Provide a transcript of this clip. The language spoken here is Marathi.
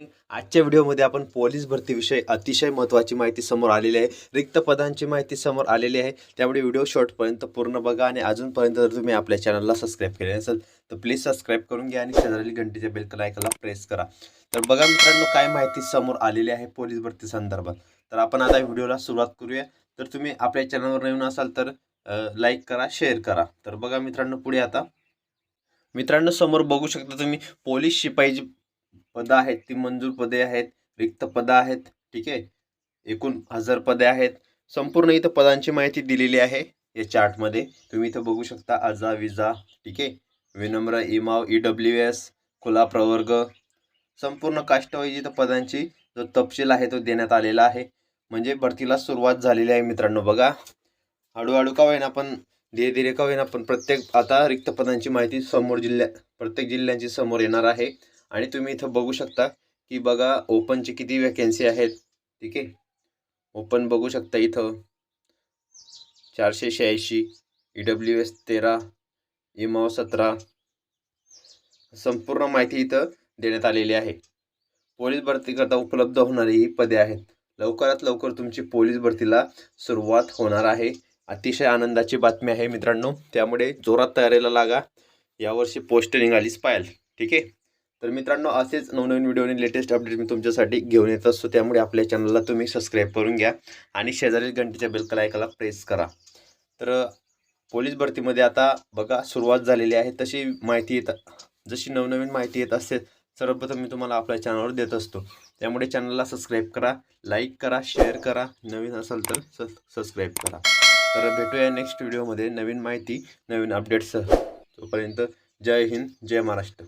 आजच्या व्हिडिओमध्ये आपण पोलीस भरतीविषयी अतिशय महत्त्वाची माहिती समोर आलेली आहे. रिक्त पदांची माहिती समोर आलेली आहे. त्यामुळे व्हिडिओ शॉर्टपर्यंत पूर्ण बघा आणि अजूनपर्यंत जर तुम्ही आपल्या चॅनलला सबस्क्राईब केले नसेल तर प्लीज सबस्क्राईब करून घ्या आणि शेजारी घंटीच्या बेल ऐकायला प्रेस करा. तर बघा मित्रांनो काय माहिती समोर आलेली आहे पोलीस भरती संदर्भात. तर आपण आता व्हिडिओला सुरुवात करूया. तर तुम्ही आपल्या चॅनलवर नवीन असाल तर लाईक करा शेअर करा. तर बघा मित्रांनो पुढे आता. मित्रांनो समोर बघू शकता तुम्ही पोलीस शिपाई पदं आहेत ती मंजूर पदे आहेत रिक्त पदं आहेत ठीक आहे? एकूण हजार पदे आहेत. संपूर्ण इथं पदांची माहिती दिलेली आहे या चार्टमध्ये. तुम्ही इथं बघू शकता आजा विजा ठीक आहे? विनम्र इमाव ई डब्ल्यू एस खुला प्रवर्ग संपूर्ण काष्टवाईज इथं पदांची जो तपशील आहे तो देण्यात आलेला आहे. म्हणजे भरतीला सुरुवात झालेली आहे मित्रांनो बघा. हळूहळू का होईना पण धीरे धीरे का होईना पण प्रत्येक आता रिक्त पदांची माहिती समोर जिल्ह्या प्रत्येक जिल्ह्यांची समोर येणार आहे. आणि तुम्ही इथं बघू शकता की बघा ओपनची किती वॅकेन्सी आहेत. ठीक आहे? ओपन बघू शकता इथं. चारशे शहाऐंशी ई डब्ल्यू एस तेरा इमाव सतरा. संपूर्ण माहिती इथं देण्यात आलेली आहे. पोलीस भरतीकरता उपलब्ध होणारी ही पदे आहेत. लवकरात लवकर तुमची पोलीस भरतीला सुरुवात होणार आहे. अतिशय आनंदाची बातमी आहे मित्रांनो. त्यामुळे जोरात तयारीला लागा. यावर्षी पोस्ट निघालीच पाहिजे. ठीक आहे? तर मित्रांनो असेच नवनवीन व्हिडिओ आणि लेटेस्ट अपडेट मी तुमच्यासाठी घेऊन येत असतो. त्यामुळे आपल्या चॅनलला तुम्ही सबस्क्राईब करून घ्या आणि शेजारील घंटेच्या बेल ऐकायला प्रेस करा. तर पोलीस भरतीमध्ये आता बघा सुरुवात झालेली आहे. तशी माहिती येत जशी नवनवीन माहिती येत असते सर्वप्रथम मी तुम्हाला आपल्या चॅनलवर देत असतो. त्यामुळे चॅनलला सबस्क्राईब करा लाईक करा शेअर करा. नवीन असाल तर स सबस्क्राईब करा. तर भेटूया नेक्स्ट व्हिडिओमध्ये नवीन माहिती नवीन अपडेट्ससह तोपर्यंत जय हिंद जय महाराष्ट्र.